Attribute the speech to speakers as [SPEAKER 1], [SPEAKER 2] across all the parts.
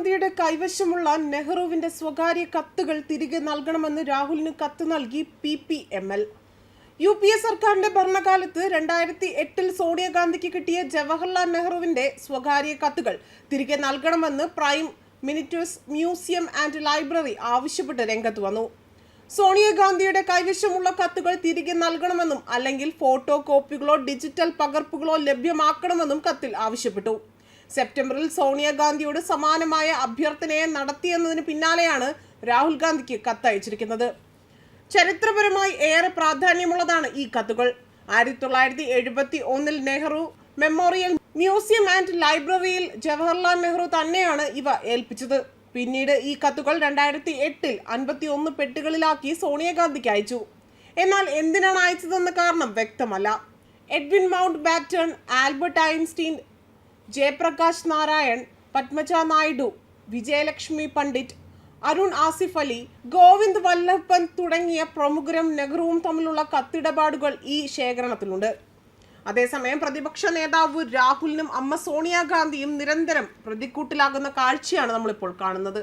[SPEAKER 1] സോണിയാഗാന്ധിയുടെ കൈവശമുള്ള നെഹ്റുവിന്റെ സ്വകാര്യ കത്തുകൾ തിരികെ നൽകണമെന്ന് രാഹുലിന് കത്ത് നൽകി P P M L. U P A സർക്കാരിന്റെ ഭരണകാലത്ത് രണ്ടായിരത്തി എട്ടിൽ സോണിയാഗാന്ധിക്ക് കിട്ടിയ ജവഹർലാൽ നെഹ്റുവിന്റെ സ്വകാര്യ കത്തുകൾ തിരികെ നൽകണമെന്ന് prime ministers museum and library ആവശ്യപ്പെട്ട് രംഗത്ത് വന്നു. സോണിയാഗാന്ധിയുടെ കൈവശമുള്ള കത്തുകൾ തിരികെ നൽകണമെന്നും അല്ലെങ്കിൽ ഫോട്ടോ കോപ്പികളോ ഡിജിറ്റൽ പകർപ്പുകളോ ലഭ്യമാക്കണമെന്നും കത്തിൽ ആവശ്യപ്പെട്ടു. സെപ്റ്റംബറിൽ സോണിയാഗാന്ധിയോട് സമാനമായ അഭ്യർത്ഥനയെ നടത്തിയെന്നതിന് പിന്നാലെയാണ് രാഹുൽ ഗാന്ധിക്ക് കത്തയച്ചിരിക്കുന്നത്. ചരിത്രപരമായി ഏറെ പ്രാധാന്യമുള്ളതാണ് ഈ കത്തുകൾ. ആയിരത്തി തൊള്ളായിരത്തി എഴുപത്തി ഒന്നിൽ നെഹ്റു മെമ്മോറിയൽ മ്യൂസിയം ആൻഡ് ലൈബ്രറിയിൽ ജവഹർലാൽ നെഹ്റു തന്നെയാണ് ഇവ ഏൽപ്പിച്ചത്. പിന്നീട് ഈ കത്തുകൾ രണ്ടായിരത്തി എട്ടിൽ അൻപത്തി ഒന്ന് പെട്ടുകളിലാക്കി സോണിയാഗാന്ധിക്ക് അയച്ചു. എന്നാൽ എന്തിനാണ് അയച്ചതെന്ന കാരണം വ്യക്തമല്ല. Edwin Mountbatten Albert Einstein Jayaprakash Narayan Padmaja Naidu Vijayalakshmi Pandit Arun Asaf Ali Govind Vallabh തുടങ്ങിയ പ്രമുഖരും നെഹ്റുവും തമ്മിലുള്ള കത്തിടപാടുകൾ ഈ ശേഖരണത്തിലുണ്ട്. അതേസമയം പ്രതിപക്ഷ നേതാവ് രാഹുലിനും അമ്മ സോണിയാഗാന്ധിയും നിരന്തരം പ്രതിക്കൂട്ടിലാകുന്ന കാഴ്ചയാണ് നമ്മളിപ്പോൾ കാണുന്നത്.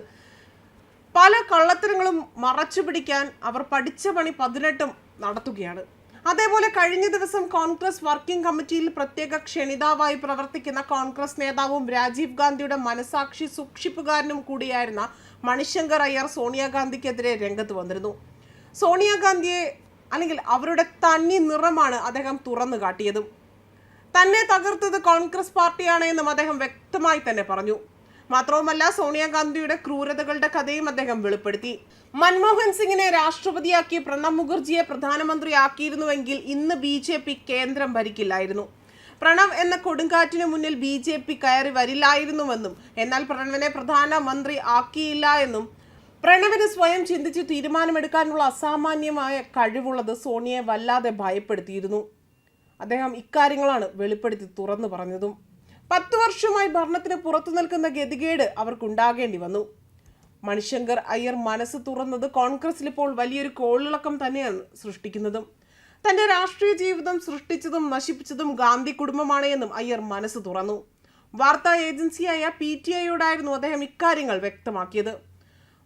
[SPEAKER 1] പല കള്ളത്തരങ്ങളും മറച്ചു പിടിക്കാൻ അവർ പഠിച്ച പണി പതിനെട്ടും നടത്തുകയാണ്. അതേപോലെ കഴിഞ്ഞ ദിവസം കോൺഗ്രസ് വർക്കിംഗ് കമ്മിറ്റിയിൽ പ്രത്യേക ക്ഷണിതാവായി പ്രവർത്തിക്കുന്ന കോൺഗ്രസ് നേതാവും രാജീവ് ഗാന്ധിയുടെ മനസാക്ഷി സൂക്ഷിപ്പുകാരനും കൂടിയായിരുന്ന മണിശങ്കർ അയ്യർ സോണിയാഗാന്ധിക്കെതിരെ രംഗത്ത് വന്നിരുന്നു. സോണിയാഗാന്ധിയെ അല്ലെങ്കിൽ അവരുടെ തന്നി നിറമാണ് അദ്ദേഹം തുറന്നു കാട്ടിയതും. തന്നെ തകർത്തത് കോൺഗ്രസ് പാർട്ടിയാണ് എന്നും അദ്ദേഹം വ്യക്തമായി തന്നെ പറഞ്ഞു. മാത്രവുമല്ല സോണിയാഗാന്ധിയുടെ ക്രൂരതകളുടെ കഥയും അദ്ദേഹം വെളിപ്പെടുത്തി. മൻമോഹൻ സിംഗിനെ രാഷ്ട്രപതിയാക്കി പ്രണബ് മുഖർജിയെ പ്രധാനമന്ത്രിയാക്കിയിരുന്നുവെങ്കിൽ ഇന്ന് ബി ജെ പി കേന്ദ്രം ഭരിക്കില്ലായിരുന്നു. പ്രണവ് എന്ന കൊടുങ്കാറ്റിന് മുന്നിൽ ബി ജെ പി കയറി വരില്ലായിരുന്നുവെന്നും എന്നാൽ പ്രണവിനെ പ്രധാനമന്ത്രി ആക്കിയില്ല എന്നും പ്രണവിന് സ്വയം ചിന്തിച്ച് തീരുമാനമെടുക്കാനുള്ള അസാമാന്യമായ കഴിവുള്ളത് സോണിയെ വല്ലാതെ ഭയപ്പെടുത്തിയിരുന്നു. അദ്ദേഹം ഇക്കാര്യങ്ങളാണ് വെളിപ്പെടുത്തി തുറന്നു പറഞ്ഞതും. പത്ത് വർഷമായി ഭരണത്തിന് പുറത്തു നിൽക്കുന്ന ഗതികേട് അവർക്കുണ്ടാകേണ്ടി വന്നു. മണിശങ്കർ അയ്യർ മനസ്സ് തുറന്നത് കോൺഗ്രസിൽ ഇപ്പോൾ വലിയൊരു കോളിളക്കം തന്നെയാണ് സൃഷ്ടിക്കുന്നതും. തന്റെ രാഷ്ട്രീയ ജീവിതം സൃഷ്ടിച്ചതും നശിപ്പിച്ചതും ഗാന്ധി കുടുംബമാണ് എന്നും അയ്യർ മനസ്സ് തുറന്നു. വാർത്താ ഏജൻസിയായ പി ടി ഐയോടായിരുന്നു അദ്ദേഹം ഇക്കാര്യങ്ങൾ വ്യക്തമാക്കിയത്.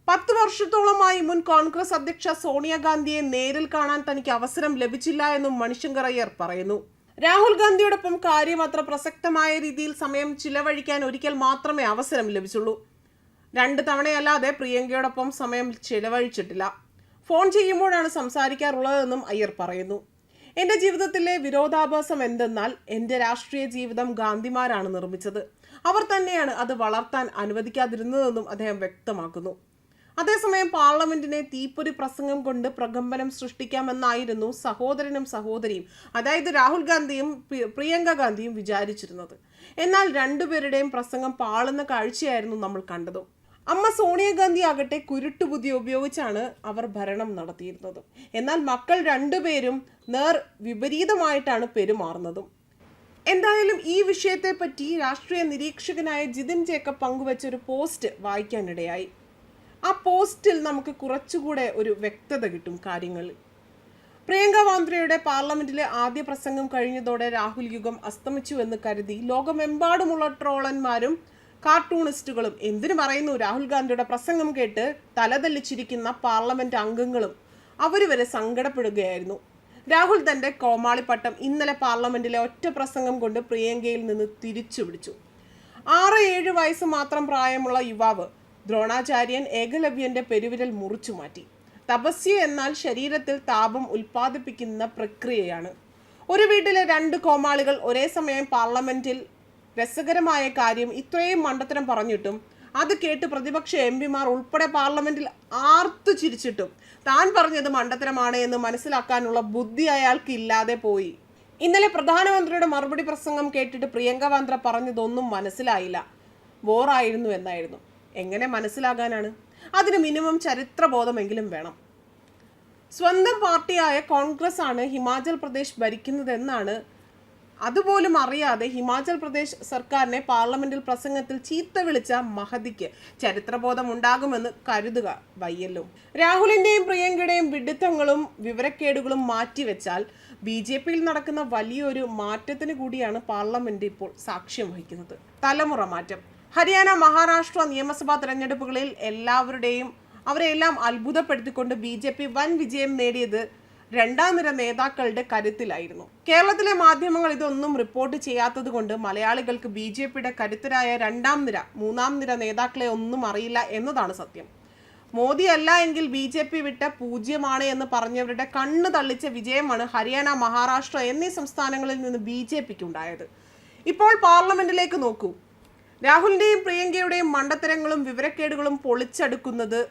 [SPEAKER 1] പത്ത് വർഷത്തോളമായി മുൻ കോൺഗ്രസ് അധ്യക്ഷ സോണിയാഗാന്ധിയെ നേരിൽ കാണാൻ തനിക്ക് അവസരം ലഭിച്ചില്ല എന്നും മണിശങ്കർ അയ്യർ പറയുന്നു. രാഹുൽ ഗാന്ധിയോടൊപ്പം കാര്യം അത്ര പ്രസക്തമായ രീതിയിൽ സമയം ചിലവഴിക്കാൻ ഒരിക്കൽ മാത്രമേ അവസരം ലഭിച്ചുള്ളൂ. രണ്ട് തവണയല്ലാതെ പ്രിയങ്കയോടൊപ്പം സമയം ചിലവഴിച്ചിട്ടില്ല. ഫോൺ ചെയ്യുമ്പോഴാണ് സംസാരിക്കാറുള്ളതെന്നും അയ്യർ പറയുന്നു. എന്റെ ജീവിതത്തിലെ വിരോധാഭാസം എന്തെന്നാൽ എന്റെ രാഷ്ട്രീയ ജീവിതം ഗാന്ധിമാരാണ് നിർമ്മിച്ചത്. അവർ തന്നെയാണ് അത് വളർത്താൻ അനുവദിക്കാതിരുന്നതെന്നും അദ്ദേഹം വ്യക്തമാക്കുന്നു. അതേസമയം പാർലമെന്റിനെ തീപ്പൊരി പ്രസംഗം കൊണ്ട് പ്രകമ്പനം സൃഷ്ടിക്കാമെന്നായിരുന്നു സഹോദരനും സഹോദരിയും അതായത് രാഹുൽ ഗാന്ധിയും പ്രിയങ്ക ഗാന്ധിയും വിചാരിച്ചിരുന്നത്. എന്നാൽ രണ്ടുപേരുടെയും പ്രസംഗം പാളുന്ന കാഴ്ചയായിരുന്നു നമ്മൾ കണ്ടത്. അമ്മ സോണിയാഗാന്ധി ആകട്ടെ കുരുട്ടുബുദ്ധി ഉപയോഗിച്ചാണ് അവർ ഭരണം നടത്തിയിരുന്നത്. എന്നാൽ മക്കൾ രണ്ടുപേരും നേർ വിപരീതമായിട്ടാണ് പെരുമാറുന്നതും. എന്തായാലും ഈ വിഷയത്തെപ്പറ്റി രാഷ്ട്രീയ നിരീക്ഷകനായ ജിതിൻ ജേക്കബ് പങ്കുവച്ച ഒരു പോസ്റ്റ് വായിക്കാനിടയായി. ആ പോസ്റ്റിൽ നമുക്ക് കുറച്ചുകൂടെ ഒരു വ്യക്തത കിട്ടും കാര്യങ്ങൾ. പ്രിയങ്ക വാന്ദ്രയുടെ പാർലമെന്റിലെ ആദ്യ പ്രസംഗം കഴിഞ്ഞതോടെ രാഹുൽ യുഗം അസ്തമിച്ചു എന്ന് കരുതി ലോകമെമ്പാടുമുള്ള ട്രോളന്മാരും കാർട്ടൂണിസ്റ്റുകളും എന്തിനു പറയുന്നു? രാഹുൽ ഗാന്ധിയുടെ പ്രസംഗം കേട്ട് തലതല്ലിച്ചിരിക്കുന്ന പാർലമെന്റ് അംഗങ്ങളും അവർ വരെ സങ്കടപ്പെടുകയായിരുന്നു. രാഹുൽ തന്റെ കോമാളിപ്പട്ടം ഇന്നലെ പാർലമെന്റിലെ ഒറ്റ പ്രസംഗം കൊണ്ട് പ്രിയങ്കയിൽ നിന്ന് തിരിച്ചു പിടിച്ചു ആറ് ഏഴ് വയസ്സ് മാത്രം പ്രായമുള്ള യുവാവ് ദ്രോണാചാര്യൻ ഏകലവ്യന്റെ പെരുവിരൽ മുറിച്ചു മാറ്റി. തപസ്യ എന്നാൽ ശരീരത്തിൽ താപം ഉൽപ്പാദിപ്പിക്കുന്ന പ്രക്രിയയാണ്. ഒരു വീട്ടിലെ രണ്ട് കോമാളികൾ ഒരേ സമയം പാർലമെന്റിൽ രസകരമായ കാര്യം ഇത്രയും മണ്ടത്തരം പറഞ്ഞിട്ടും അത് കേട്ട് പ്രതിപക്ഷ എം പിമാർ ഉൾപ്പെടെ പാർലമെന്റിൽ ആർത്തു ചിരിച്ചിട്ടും താൻ പറഞ്ഞത് മണ്ടത്തരമാണ് എന്ന് മനസ്സിലാക്കാനുള്ള ബുദ്ധി അയാൾക്ക് ഇല്ലാതെ പോയി. ഇന്നലെ പ്രധാനമന്ത്രിയുടെ മറുപടി പ്രസംഗം കേട്ടിട്ട് പ്രിയങ്ക വാദ്ര പറഞ്ഞതൊന്നും മനസ്സിലായില്ല. ബോറായിരുന്നു എന്നായിരുന്നു. എങ്ങനെ മനസ്സിലാകാനാണ്? അതിന് മിനിമം ചരിത്രബോധമെങ്കിലും വേണം. സ്വന്തം പാർട്ടിയായ കോൺഗ്രസ് ആണ് ഹിമാചൽ പ്രദേശ് ഭരിക്കുന്നതെന്നാണ് അതുപോലും അറിയാതെ ഹിമാചൽ പ്രദേശ് സർക്കാരിനെ പാർലമെന്റിൽ പ്രസംഗത്തിൽ ചീത്ത വിളിച്ച മഹതിക്ക് ചരിത്രബോധം ഉണ്ടാകുമെന്ന് കരുതുക വയ്യല്ലോ രാഹുലിന്റെയും പ്രിയങ്കയുടെയും വിഡിത്തങ്ങളും വിവരക്കേടുകളും മാറ്റിവെച്ചാൽ ബി ജെ പിയിൽ നടക്കുന്ന വലിയൊരു മാറ്റത്തിന് കൂടിയാണ് പാർലമെന്റ് ഇപ്പോൾ സാക്ഷ്യം വഹിക്കുന്നത്. തലമുറ മാറ്റം. ഹരിയാന മഹാരാഷ്ട്ര നിയമസഭാ തെരഞ്ഞെടുപ്പുകളിൽ എല്ലാവരുടെയും അവരെല്ലാം അത്ഭുതപ്പെടുത്തിക്കൊണ്ട് ബി ജെ പി വൻ വിജയം നേടിയത് രണ്ടാം നിര നേതാക്കളുടെ കരുത്തിലായിരുന്നു. കേരളത്തിലെ മാധ്യമങ്ങൾ ഇതൊന്നും റിപ്പോർട്ട് ചെയ്യാത്തത് കൊണ്ട് മലയാളികൾക്ക് ബി ജെ പിയുടെ കരുത്തരായ രണ്ടാം നിര മൂന്നാം നിര നേതാക്കളെ ഒന്നും അറിയില്ല എന്നതാണ് സത്യം. മോദി അല്ല എങ്കിൽ ബി ജെ പി വിട്ട പൂജ്യമാണ് എന്ന് പറഞ്ഞവരുടെ കണ്ണ് തള്ളിച്ച വിജയമാണ് ഹരിയാന മഹാരാഷ്ട്ര എന്നീ സംസ്ഥാനങ്ങളിൽ നിന്ന് ബി ജെ പിക്ക് ഉണ്ടായത്. ഇപ്പോൾ പാർലമെന്റിലേക്ക് നോക്കൂ. രാഹുലിന്റെയും പ്രിയങ്കയുടെയും മണ്ടത്തരങ്ങളും വിവരക്കേടുകളും പൊളിച്ചെടുക്കുന്നത്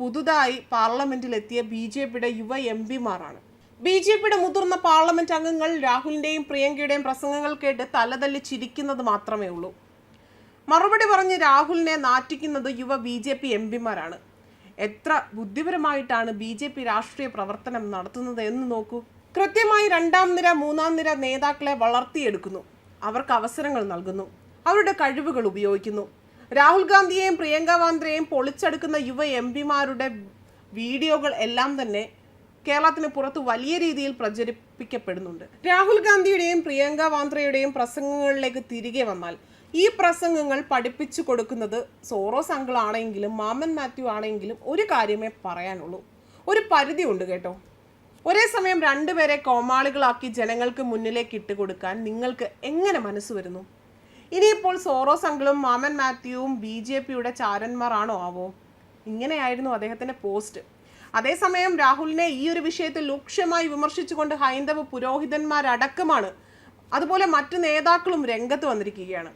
[SPEAKER 1] പുതുതായി പാർലമെന്റിലെത്തിയ ബി ജെ പിയുടെ യുവ എം പിമാരാണ്. ബി ജെ പിയുടെ മുതിർന്ന പാർലമെന്റ് അംഗങ്ങൾ രാഹുലിന്റെയും പ്രിയങ്കയുടെയും പ്രസംഗങ്ങൾ കേട്ട് തലതല്ലി ചിരിക്കുന്നത് മാത്രമേ ഉള്ളൂ. മറുപടി പറഞ്ഞ് രാഹുലിനെ നാറ്റിക്കുന്നത് യുവ ബി ജെ പി എം പിമാരാണ്. എത്ര ബുദ്ധിപരമായിട്ടാണ് ബി ജെ പി രാഷ്ട്രീയ പ്രവർത്തനം നടത്തുന്നത് എന്ന് നോക്കൂ. കൃത്യമായി രണ്ടാം നിര മൂന്നാം നിര നേതാക്കളെ വളർത്തിയെടുക്കുന്നു. അവർക്ക് അവസരങ്ങൾ നൽകുന്നു. അവരുടെ കഴിവുകൾ ഉപയോഗിക്കുന്നു. രാഹുൽ ഗാന്ധിയെയും പ്രിയങ്ക വാന്ദ്രയെയും പൊളിച്ചെടുക്കുന്ന യുവ എം പിമാരുടെ വീഡിയോകൾ എല്ലാം തന്നെ കേരളത്തിന് പുറത്ത് വലിയ രീതിയിൽ പ്രചരിപ്പിക്കപ്പെടുന്നുണ്ട്. രാഹുൽ ഗാന്ധിയുടെയും പ്രിയങ്ക വാന്ദ്രയുടെയും പ്രസംഗങ്ങളിലേക്ക് തിരികെ വന്നാൽ ഈ പ്രസംഗങ്ങൾ പഠിപ്പിച്ചു കൊടുക്കുന്നത് സോറോസ് അങ്കിൾ ആണെങ്കിലും മാമൻ മാത്യു ആണെങ്കിലും ഒരു കാര്യമേ പറയാനുള്ളൂ. ഒരു പരിധി ഉണ്ട് കേട്ടോ. ഒരേ സമയം രണ്ടുപേരെ കോമാളികളാക്കി ജനങ്ങൾക്ക് മുന്നിലേക്ക് ഇട്ടുകൊടുക്കാൻ നിങ്ങൾക്ക് എങ്ങനെ മനസ്സ് വരുന്നു? ഇനിയിപ്പോൾ സോറോ അങ്കിളും മാമൻ മാത്യുവും ബി ജെ പിയുടെ ചാരന്മാരാണോ ആവോ? ഇങ്ങനെയായിരുന്നു അദ്ദേഹത്തിന്റെ പോസ്റ്റ്. അതേസമയം രാഹുലിനെ ഈ ഒരു വിഷയത്തിൽ രൂക്ഷമായി വിമർശിച്ചുകൊണ്ട് ഹൈന്ദവ പുരോഹിതന്മാരടക്കമാണ്. അതുപോലെ മറ്റു നേതാക്കളും രംഗത്ത് വന്നിരിക്കുകയാണ്.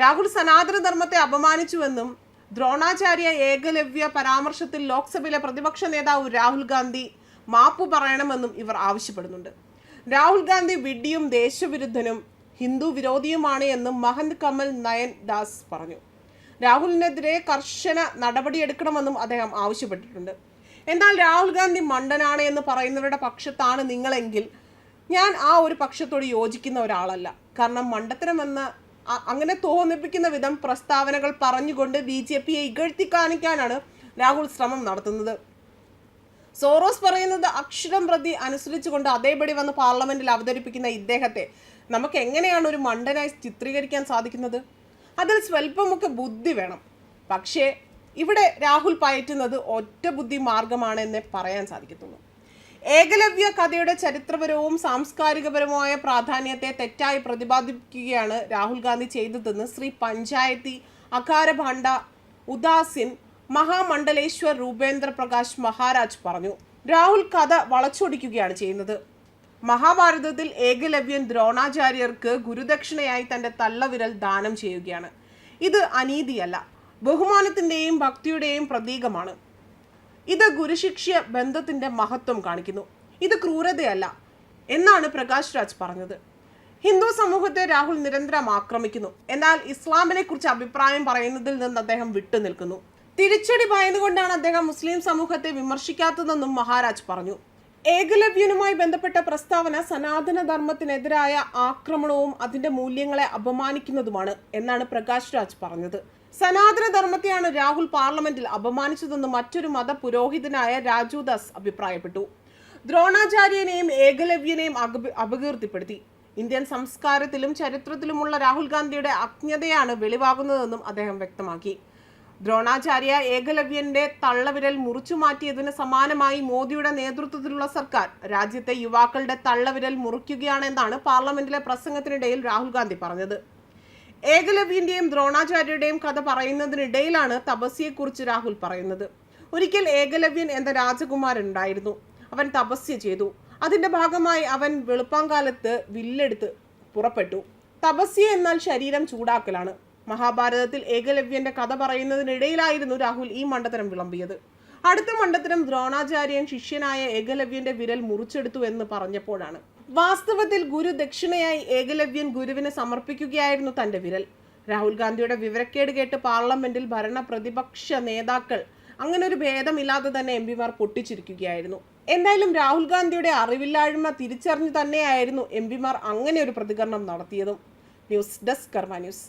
[SPEAKER 1] രാഹുൽ സനാതന ധർമ്മത്തെ അപമാനിച്ചുവെന്നും ദ്രോണാചാര്യ ഏകലവ്യ പരാമർശത്തിൽ ലോക്സഭയിലെ പ്രതിപക്ഷ നേതാവ് രാഹുൽ ഗാന്ധി മാപ്പ് പറയണമെന്നും ഇവർ ആവശ്യപ്പെടുന്നുണ്ട്. രാഹുൽ ഗാന്ധി വിഡ്ഡിയും ദേശവിരുദ്ധനും ഹിന്ദു വിരോധിയുമാണ് എന്നും മഹന്ത് കമൽ നയൻ ദാസ് പറഞ്ഞു. രാഹുലിനെതിരെ കർശന നടപടിയെടുക്കണമെന്നും അദ്ദേഹം ആവശ്യപ്പെട്ടിട്ടുണ്ട്. എന്നാൽ രാഹുൽ ഗാന്ധി മണ്ടനാണ് എന്ന് പറയുന്നവരുടെ പക്ഷത്താണ് നിങ്ങളെങ്കിൽ ഞാൻ ആ ഒരു പക്ഷത്തോട് യോജിക്കുന്ന ഒരാളല്ല. കാരണം മണ്ടത്തരമെന്ന് അങ്ങനെ തോന്നിപ്പിക്കുന്ന വിധം പ്രസ്താവനകൾ പറഞ്ഞുകൊണ്ട് ബി ജെ പിയെ ഇകഴ്ത്തി കാണിക്കാനാണ് രാഹുൽ ശ്രമം നടത്തുന്നത്. സോറോസ് പറയുന്നത് അക്ഷരം പ്രതി അനുസരിച്ചുകൊണ്ട് അതേപടി വന്ന് പാർലമെന്റിൽ അവതരിപ്പിക്കുന്ന ഇദ്ദേഹത്തെ നമുക്ക് എങ്ങനെയാണ് ഒരു മണ്ടനായി ചിത്രീകരിക്കാൻ സാധിക്കുന്നത്? അതിൽ സ്വല്പമൊക്കെ ബുദ്ധി വേണം. പക്ഷേ ഇവിടെ രാഹുൽ പയറ്റുന്നത് ഒറ്റ ബുദ്ധി മാർഗമാണ് എന്നേ പറയാൻ സാധിക്കത്തുള്ളൂ. ഏകലവ്യ കഥയുടെ ചരിത്രപരവും സാംസ്കാരികപരവുമായ പ്രാധാന്യത്തെ തെറ്റായി പ്രതിപാദിക്കുകയാണ് രാഹുൽ ഗാന്ധി ചെയ്തതെന്ന് ശ്രീ പഞ്ചായത്തി അകാര ഭാണ്ട ഉദാസിൻ മഹാമണ്ഡലേശ്വർ രൂപേന്ദ്ര പ്രകാശ് മഹാരാജ് പറഞ്ഞു. രാഹുൽ കഥ വളച്ചൊടിക്കുകയാണ് ചെയ്യുന്നത്. മഹാഭാരതത്തിൽ ഏകലവ്യൻ ദ്രോണാചാര്യർക്ക് ഗുരുദക്ഷിണയായി തന്റെ തള്ളവിരൽ ദാനം ചെയ്യുകയാണ്. ഇത് അനീതിയല്ല ബഹുമാനത്തിന്റെയും ഭക്തിയുടെയും പ്രതീകമാണ്. ഇത് ഗുരുശിക്ഷ്യ ബന്ധത്തിന്റെ മഹത്വം കാണിക്കുന്നു. ഇത് ക്രൂരതയല്ല എന്നാണ് പ്രകാശ് രാജ് പറഞ്ഞത്. ഹിന്ദു സമൂഹത്തെ രാഹുൽ നിരന്തരം ആക്രമിക്കുന്നു. എന്നാൽ ഇസ്ലാമിനെ കുറിച്ച് അഭിപ്രായം പറയുന്നതിൽ നിന്ന് അദ്ദേഹം വിട്ടുനിൽക്കുന്നു. തിരിച്ചടി ഭയന്നുകൊണ്ടാണ് അദ്ദേഹം മുസ്ലിം സമൂഹത്തെ വിമർശിക്കാത്തതെന്നും മഹാരാജ് പറഞ്ഞു. ഏകലവ്യനുമായി ബന്ധപ്പെട്ട പ്രസ്താവന സനാതന ധർമ്മത്തിനെതിരായ ആക്രമണവും അതിന്റെ മൂല്യങ്ങളെ അപമാനിക്കുന്നതുമാണ് എന്നാണ് പ്രകാശ് രാജ് പറഞ്ഞത്. സനാതന ധർമ്മത്തെയാണ് രാഹുൽ പാർലമെന്റിൽ അപമാനിച്ചതെന്ന് മറ്റൊരു മത പുരോഹിതനായ രാജു ദാസ് അഭിപ്രായപ്പെട്ടു. ദ്രോണാചാര്യനെയും ഏകലവ്യനെയും അപ- അപകീർത്തിപ്പെടുത്തി. ഇന്ത്യൻ സംസ്കാരത്തിലും ചരിത്രത്തിലുമുള്ള രാഹുൽ ഗാന്ധിയുടെ അജ്ഞതയാണ് വെളിവാകുന്നതെന്നും അദ്ദേഹം വ്യക്തമാക്കി. ദ്രോണാചാര്യ ഏകലവ്യന്റെ തള്ളവിരൽ മുറിച്ചു മാറ്റിയതിന് സമാനമായി മോദിയുടെ നേതൃത്വത്തിലുള്ള സർക്കാർ. രാജ്യത്തെ യുവാക്കളുടെ തള്ളവിരൽ മുറിക്കുകയാണെന്നാണ് പാർലമെന്റിലെ പ്രസംഗത്തിനിടയിൽ രാഹുൽ ഗാന്ധി പറഞ്ഞത്. ഏകലവ്യന്റെയും ദ്രോണാചാര്യയുടെയും കഥ പറയുന്നതിനിടയിലാണ് തപസ്യയെക്കുറിച്ച് രാഹുൽ പറയുന്നത്. ഒരിക്കൽ ഏകലവ്യൻ എന്ന രാജകുമാരൻ ഉണ്ടായിരുന്നു അവൻ തപസ്യ ചെയ്തു. അതിന്റെ ഭാഗമായി അവൻ വെളുപ്പാങ്കാലത്ത് വില്ലെടുത്ത് പുറപ്പെട്ടു. തപസ്യ എന്നാൽ ശരീരം ചൂടാക്കലാണ്. മഹാഭാരതത്തിൽ ഏകലവ്യന്റെ കഥ പറയുന്നതിനിടയിലായിരുന്നു രാഹുൽ ഈ മണ്ടത്തരം വിളമ്പിയത്. അടുത്ത മണ്ഡത്തരം ദ്രോണാചാര്യൻ ശിഷ്യനായ ഏകലവ്യന്റെ വിരൽ മുറിച്ചെടുത്തു എന്ന് പറഞ്ഞപ്പോഴാണ്. വാസ്തവത്തിൽ ഗുരു ദക്ഷിണയായി ഏകലവ്യൻ ഗുരുവിനെ സമർപ്പിക്കുകയായിരുന്നു തന്റെ വിരൽ. രാഹുൽ ഗാന്ധിയുടെ വിവരക്കേട് കേട്ട് പാർലമെന്റിൽ ഭരണ പ്രതിപക്ഷ നേതാക്കൾ അങ്ങനെ ഒരു ഭേദമില്ലാതെ തന്നെ എം പിമാർ പൊട്ടിച്ചിരിക്കുകയായിരുന്നു. എന്തായാലും രാഹുൽ ഗാന്ധിയുടെ അറിവില്ലായ്മ തിരിച്ചറിഞ്ഞു തന്നെയായിരുന്നു എം പിമാർ അങ്ങനെ ഒരു പ്രതികരണം നടത്തിയതും. News desk Karma news.